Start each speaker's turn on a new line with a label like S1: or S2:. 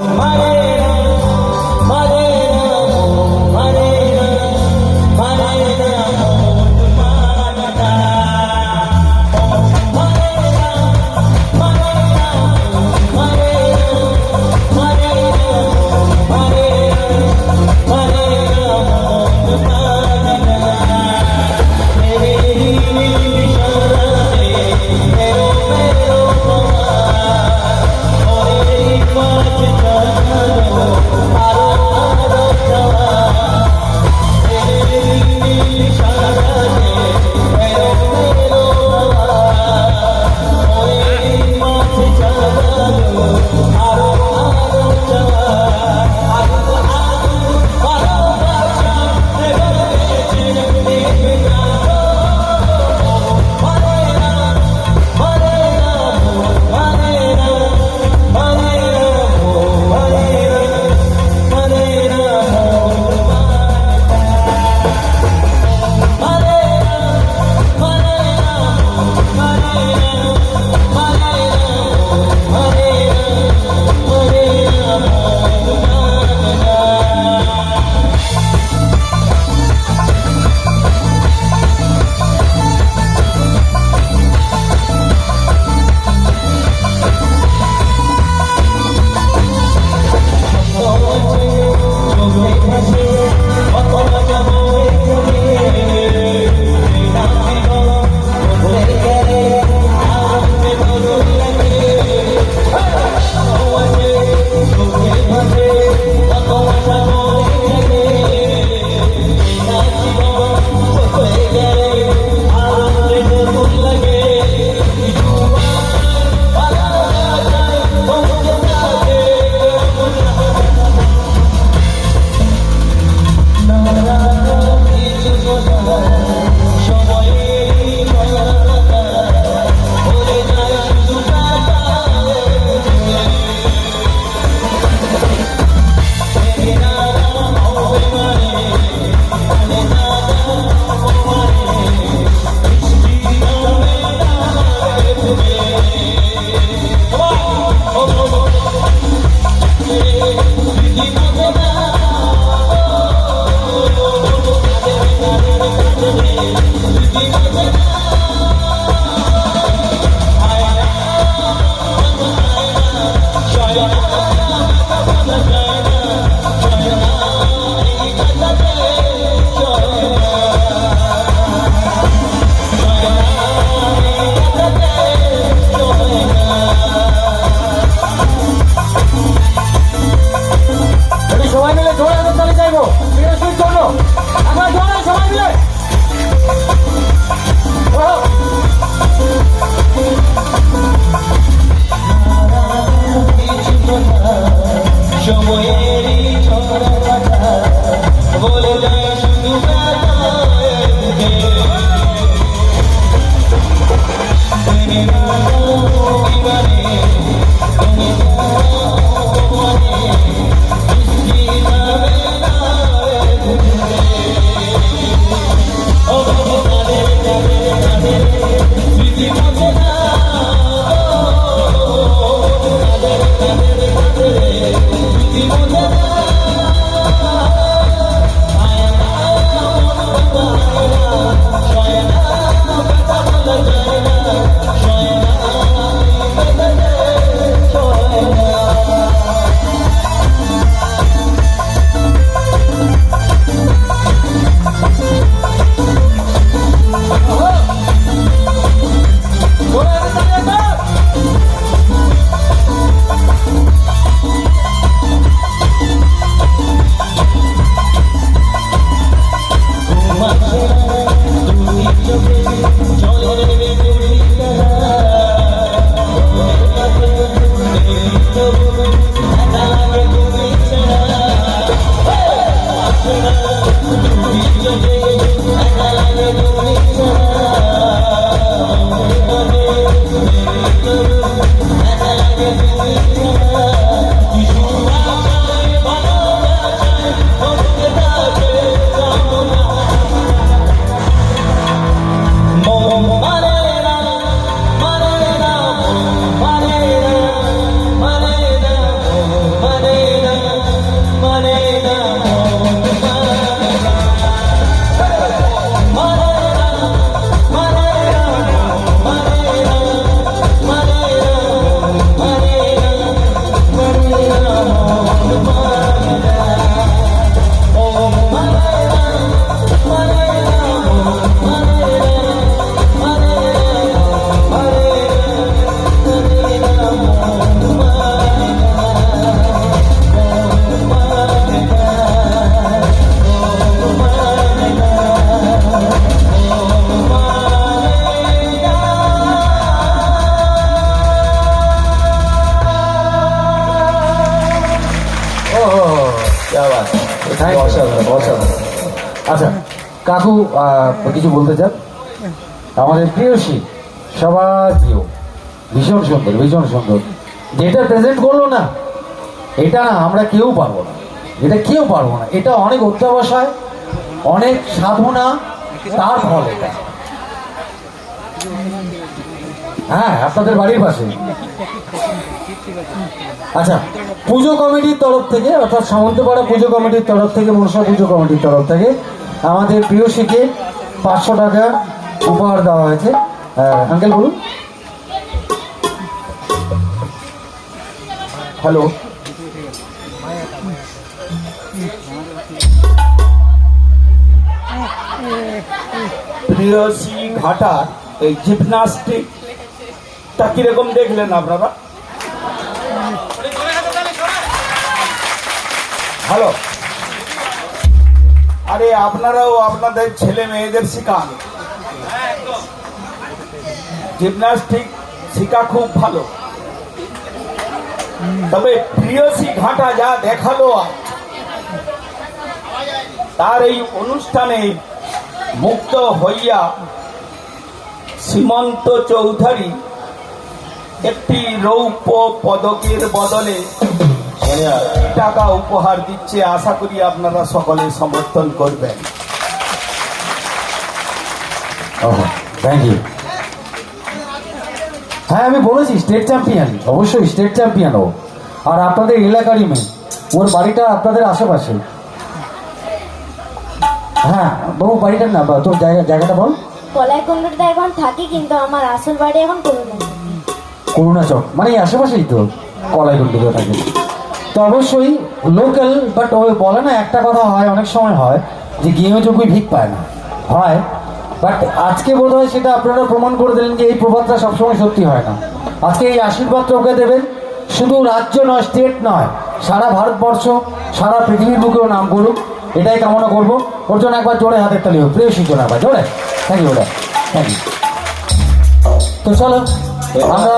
S1: My name
S2: is.
S3: Thank you. অসাধারণ অসাধারণ আচ্ছা। কাকু কিছু বলতে চান? আমাদের প্রিয়সী সবার প্রিয়, ভীষণ সুন্দর ভীষণ সুন্দর। যেটা প্রেজেন্ট করল না, এটা আমরা কেউ পারব না। এটা কেউ পারব না। এটা অনেক অত্যাবসায় অনেক সাধনা, তার ফল এটা। হ্যাঁ আপনাদের বাড়ির পাশে। আচ্ছা পুজো কমিটির তরফ থেকে, অর্থাৎ সামন্তপাড়া পুজো কমিটির তরফ থেকে, মনসা পুজো কমিটির তরফ থেকে, আমাদের প্রিয়সীকে পাঁচশো টাকা উপহার দেওয়া হয়েছে। আঙ্কেল, বলুন। হ্যালো।
S2: প্রিয়সী ঘাটা এই জিমনাস্টিক তা কীরকম দেখলেন আপনারা? ভালো আরে, আপনারাও আপনাদের ছেলে মেয়েদের শিখান। জিমনাস্টিক শিখা খুব ভালো। তবে প্রিয়সী ঘাটা যা দেখাল তার এই অনুষ্ঠানে মুক্ত হইয়া সীমন্ত চৌধুরী একটি রৌপ্য পদকের বদলে টাকা উপহার দিচ্ছে আশা করি আপনারা সকলে সমর্থন করবেন।
S3: থ্যাংক ইউ হ্যাঁ আমি বলেছি স্টেট চ্যাম্পিয়ন অবশ্যই স্টেট চ্যাম্পিয়ন ও। আর আপনাদের এলাকারই মেয়ে ওর বাড়িটা আপনাদের আশেপাশে। হ্যাঁ বাবু বাড়িটার না তোর জায়গা জায়গাটা বল।
S1: কলাই কুণ্ডুতে এখন থাকি, কিন্তু আমার আসল বাড়ি এখন করুণা
S3: চক মানে এই আশেপাশেই তো কলাই কলাইগুন্ডুতে থাকে। তো অবশ্যই লোকাল বাট ওই বলে না, একটা কথা হয়, অনেক সময় হয়, যে গেমে চোখই ভিক পায় না। হয় বাট আজকে বোধ হয় সেটা আপনারা প্রমাণ করে দিলেন যে এই প্রবাদটা সবসময় সত্যি হয় না। আজকে এই আশীর্বাদ ওকে দেবেন, শুধু রাজ্য নয় স্টেট নয়, সারা ভারতবর্ষ, সারা পৃথিবীর বুকেও নাম করুক এটাই কামনা করব। ওর জন্য একবার জোরে হাতের তালি হোক প্রিয় জন্য একবার জোরে। থ্যাংক ইউ থ্যাংক ইউ তো চলো আমরা